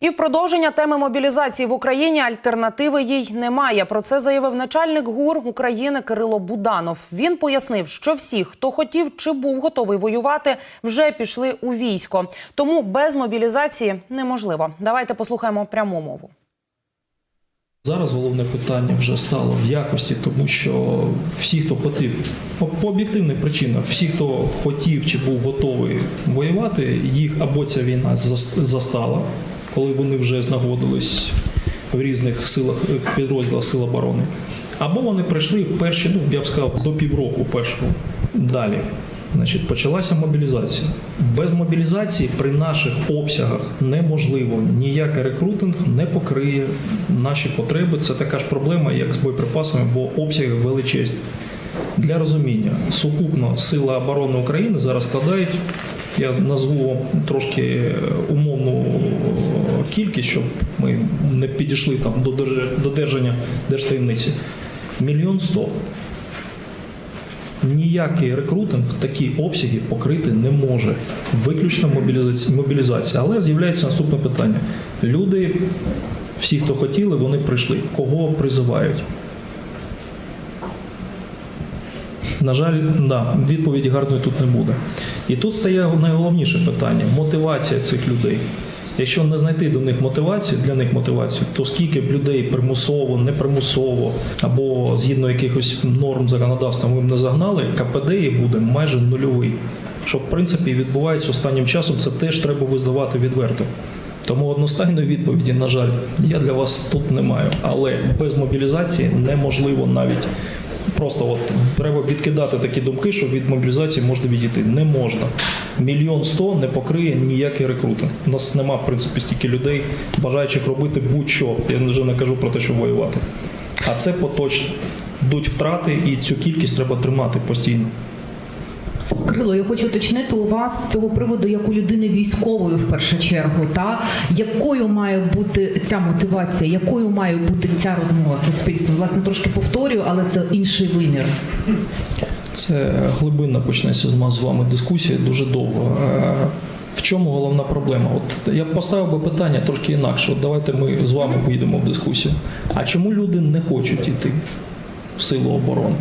І в продовження теми мобілізації в Україні альтернативи їй немає. Про це заявив начальник ГУР України Кирило Буданов. Він пояснив, що всі, хто хотів чи був готовий воювати, вже пішли у військо. Тому без мобілізації неможливо. Давайте послухаємо пряму мову. Зараз головне питання вже стало в якості, тому що всі, хто хотів, по- об'єктивних причинах, всі, хто хотів чи був готовий воювати, їх або ця війна зас- застала, коли вони вже знаходились в різних силах е, підрозділах Сил оборони, або вони прийшли в перші, ну я б сказав, до півроку першого. Далі. Значить, почалася мобілізація. Без мобілізації при наших обсягах неможливо. Ніякий рекрутинг не покриє наші потреби. Це така ж проблема, як з боєприпасами, бо обсяги величезні. Для розуміння, сукупно Сили оборони України зараз складають, я назву трошки умовну кількість, щоб ми не підійшли там до держ- додержання держтаємниці. Мільйон сто. Ніякий рекрутинг такі обсяги покрити не може. Виключно мобілізація. Але з'являється наступне питання. Люди, всі, хто хотіли, вони прийшли. Кого призивають? На жаль, да, відповіді гарної тут не буде. І тут стає найголовніше питання мотивація цих людей. Якщо не знайти до них мотивацію, для них мотивацію, то скільки б людей примусово, непримусово або згідно якихось норм законодавства ми б не загнали, КПД буде майже нульовий. Що в принципі відбувається останнім часом, це теж треба визнавати відверто. Тому одностайної відповіді, на жаль, я для вас тут не маю. Але без мобілізації неможливо навіть просто от треба відкидати такі думки, що від мобілізації можна відійти. Не можна. Мільйон сто не покриє ніякий рекрутинг. У нас нема, в принципі, стільки людей, бажаючих робити будь-що. Я вже не кажу про те, що воювати. А це поточно. Йдуть втрати, і цю кількість треба тримати постійно. Крило, я хочу уточнити у вас з цього приводу, як у людини військової в першу чергу, та якою має бути ця мотивація, якою має бути ця розмова з суспільством? Власне, трошки повторюю, але це інший вимір. Це глибинна почнеться з з вами дискусія дуже довго. Е, В чому головна проблема? От я б поставив би питання трошки інакше. От давайте ми з вами вийдемо в дискусію. А чому люди не хочуть йти в силу оборони?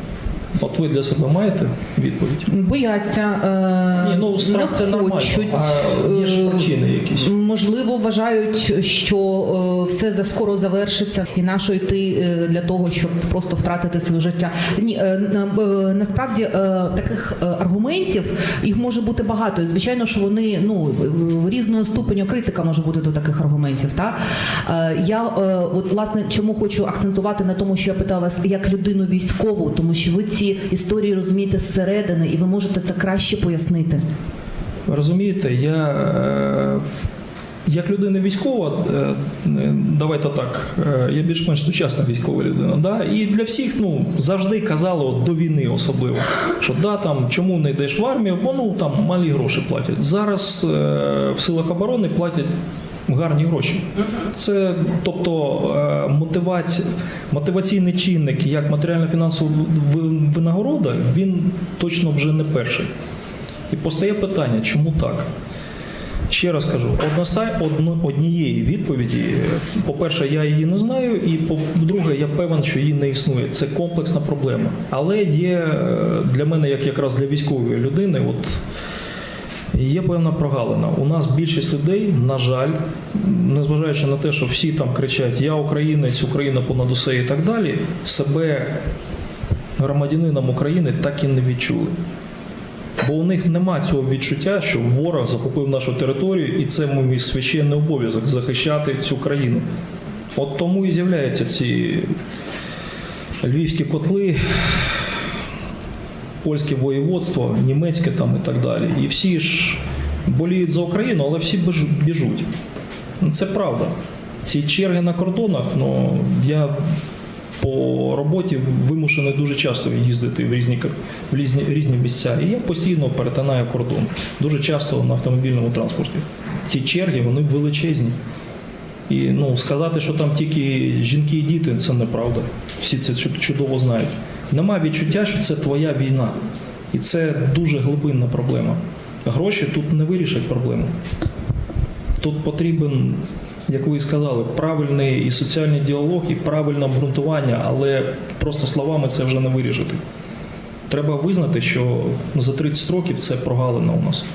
От ви для себе маєте відповідь? Бояться, е, Ні, ну страх це нормально. хочуть. А є ж е, причини якісь. Можливо, вважають, що е, все за скоро завершиться, і нащо йти для того, щоб просто втратити своє життя. Ні, насправді таких аргументів їх може бути багато. І звичайно, що вони ну різного ступеню критика може бути до таких аргументів. Та я от власне чому хочу акцентувати на тому, що я питала вас як людину військову, тому що ви ці історії розумієте зсередини, і ви можете це краще пояснити. Розумієте, я е, як людина військова, е, давайте так, е, я більш-менш сучасна військова людина. Да? І для всіх ну, завжди казали от, до війни особливо, що да, там, чому не йдеш в армію, бо ну, там малі гроші платять. Зараз в силах оборони платять. Гарні гроші. Це тобто е, мотивація, мотиваційний чинник, як матеріально-фінансова винагорода, він точно вже не перший. І постає питання, чому так? Ще раз кажу, одностай, одно, однієї відповіді, по-перше, я її не знаю, і по-друге, я певен, що її не існує. Це комплексна проблема. Але є е, для мене, як якраз для військової людини, от є певна прогалина. У нас більшість людей, на жаль, незважаючи на те, що всі там кричать Я українець, Україна понад усе і так далі, себе громадянином України так і не відчули. Бо у них нема цього відчуття, що ворог захопив нашу територію, і це мій священний обов'язок захищати цю країну. От тому і з'являються ці львівські котли, польське воєводство, німецьке там і так далі. І всі ж боліють за Україну, але всі біжуть. Ну, Це правда. Ці черги на кордонах, ну я по роботі вимушений дуже часто їздити в різні в різні, різні місця. І я постійно перетинаю кордон. Дуже часто на автомобільному транспорті. Ці черги вони величезні. І ну, сказати, що там тільки жінки і діти, це неправда. Всі це чудово знають. Нема відчуття, що це твоя війна. І це дуже глибинна проблема. Гроші тут не вирішать проблему. Тут потрібен як ви і сказали, правильний і соціальний діалог, і правильне обґрунтування, але просто словами це вже не вирішити. Треба визнати, що за 30 років це прогалина у нас.